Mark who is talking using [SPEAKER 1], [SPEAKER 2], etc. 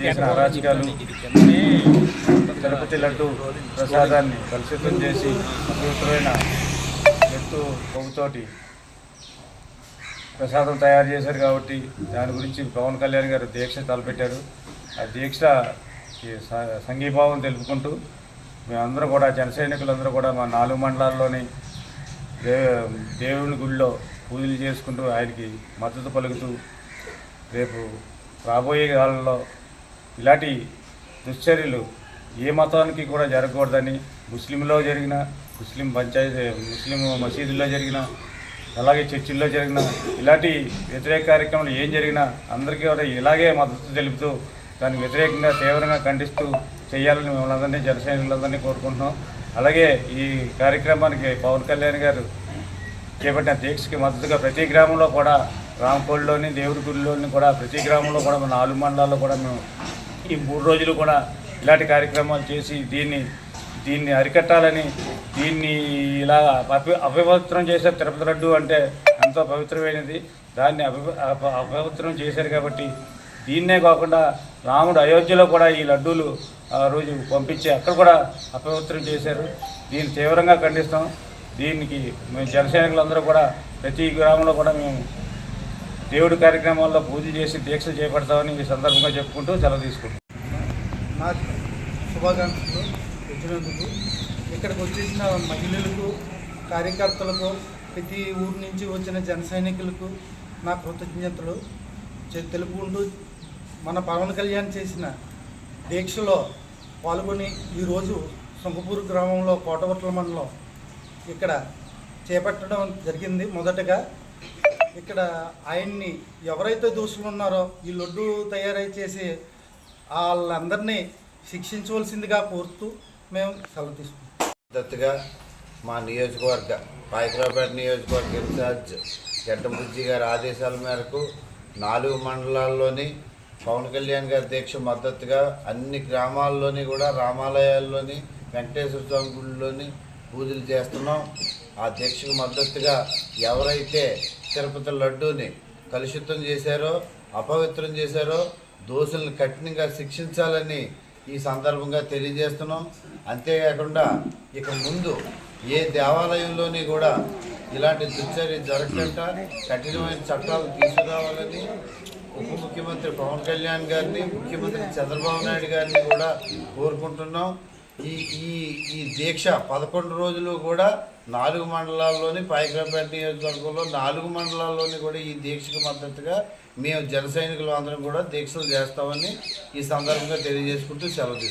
[SPEAKER 1] చేసిన అరాచకాలు తిరుపతి లడ్డు ప్రసాదాన్ని కలుషితం చేసి అపవిత్రమైన ఎత్తు కొవ్వుతోటి ప్రసాదం తయారు చేశారు కాబట్టి దాని గురించి పవన్ కళ్యాణ్ గారు దీక్ష తలపెట్టారు. ఆ దీక్ష సంఘీభావం తెలుపుకుంటూ మేమందరూ కూడా జనసైనికులందరూ కూడా మా నాలుగు మండలాల్లోని దే దేవుని గుడిలో పూజలు చేసుకుంటూ ఆయనకి మద్దతు పలుకుతూ రేపు రాబోయే కాలంలో ఇలాంటి దుశ్చర్యలు ఏ మతానికి కూడా జరగకూడదని ముస్లింలో జరిగిన ముస్లిం పంచాయతీ ముస్లిం మసీదుల్లో జరిగిన అలాగే చర్చిల్లో జరిగిన ఇలాంటి వ్యతిరేక కార్యక్రమాలు ఏం జరిగినా అందరికీ కూడా ఇలాగే మద్దతు తెలుపుతూ దానికి వ్యతిరేకంగా తీవ్రంగా ఖండిస్తూ చేయాలని మిమ్మల్ని జనసైనికులందరినీ కోరుకుంటున్నాం. అలాగే ఈ కార్యక్రమానికి పవన్ కళ్యాణ్ గారు చేపట్టిన దీక్షకి మద్దతుగా ప్రతి గ్రామంలో కూడా రామకోడిలోని దేవుడి గుడిలోని కూడా ప్రతి గ్రామంలో కూడా మన నాలుగు మండలాల్లో కూడా మేము ఈ మూడు రోజులు కూడా ఇలాంటి కార్యక్రమాలు చేసి దీన్ని దీన్ని అరికట్టాలని దీన్ని ఇలా అపి అపవిత్రం చేసే తిరుపతి లడ్డు అంటే ఎంతో పవిత్రమైనది. దాన్ని అప అపవిత్రం చేశారు కాబట్టి దీన్నే కాకుండా రాముడు అయోధ్యలో కూడా ఈ లడ్డూలు ఆ రోజు పంపించి అక్కడ కూడా అపవిత్రం చేశారు. దీన్ని తీవ్రంగా ఖండిస్తాం. దీనికి మేము జనసైనికులందరూ కూడా ప్రతి గ్రామంలో కూడా మేము దేవుడి కార్యక్రమాల్లో పూజ చేసి దీక్షలు చేపడతామని ఈ సందర్భంగా చెప్పుకుంటూ సెలవు తీసుకుంటాం
[SPEAKER 2] నా శుభాకాంక్షలు వచ్చినందుకు ఇక్కడికి వచ్చేసిన మహిళలకు కార్యకర్తలకు ప్రతి ఊరు నుంచి వచ్చిన జన సైనికులకు నా కృతజ్ఞతలు. తెలుపుకుంటూ మన పవన్ కళ్యాణ్ చేసిన దీక్షలో పాల్గొని ఈరోజు శంఖపూర్ గ్రామంలో కోటవట్ల మండలం ఇక్కడ చేపట్టడం జరిగింది మొదటగా. ఇక్కడ ఆయన్ని ఎవరైతే దోషులు ఉన్నారో ఈ లడ్డు తయారై చేసి వాళ్ళందరినీ శిక్షించవలసిందిగా కోరుతూ మేము సెలవు తీసుకుంటాం
[SPEAKER 3] మద్దతుగా మా నియోజకవర్గ పాయకరావుపేట నియోజకవర్గ ఇన్ఛార్జ్ గడ్డబుజ్జి గారి ఆదేశాల మేరకు నాలుగు మండలాల్లోని పవన్ కళ్యాణ్ గారి దీక్ష మద్దతుగా అన్ని గ్రామాల్లోని కూడా రామాలయాల్లోని వెంకటేశ్వర స్వామి గుడిలోని పూజలు చేస్తున్నాం. ఆ దీక్షకు మద్దతుగా ఎవరైతే తిరుపతి లడ్డూని కలుషితం చేశారో అపవిత్రం చేశారో దోషులను కఠినంగా శిక్షించాలని ఈ సందర్భంగా తెలియజేస్తున్నాం. అంతేకాకుండా ఇక ముందు ఏ దేవాలయంలోని కూడా ఇలాంటి దుశ్చర్య జరగకుండా కఠినమైన చట్టాలు తీసుకురావాలని ఉప ముఖ్యమంత్రి పవన్ కళ్యాణ్ గారిని ముఖ్యమంత్రి చంద్రబాబు నాయుడు గారిని కూడా కోరుకుంటున్నాం. ఈ ఈ ఈ దీక్ష పదకొండు రోజులు కూడా నాలుగు మండలాల్లోని పాయకరాపేట నియోజకవర్గంలో నాలుగు మండలాల్లోని కూడా ఈ దీక్షకు మద్దతుగా మేము జన సైనికులు అందరం కూడా దీక్షలు చేస్తామని ఈ సందర్భంగా తెలియజేసుకుంటూ సెలవు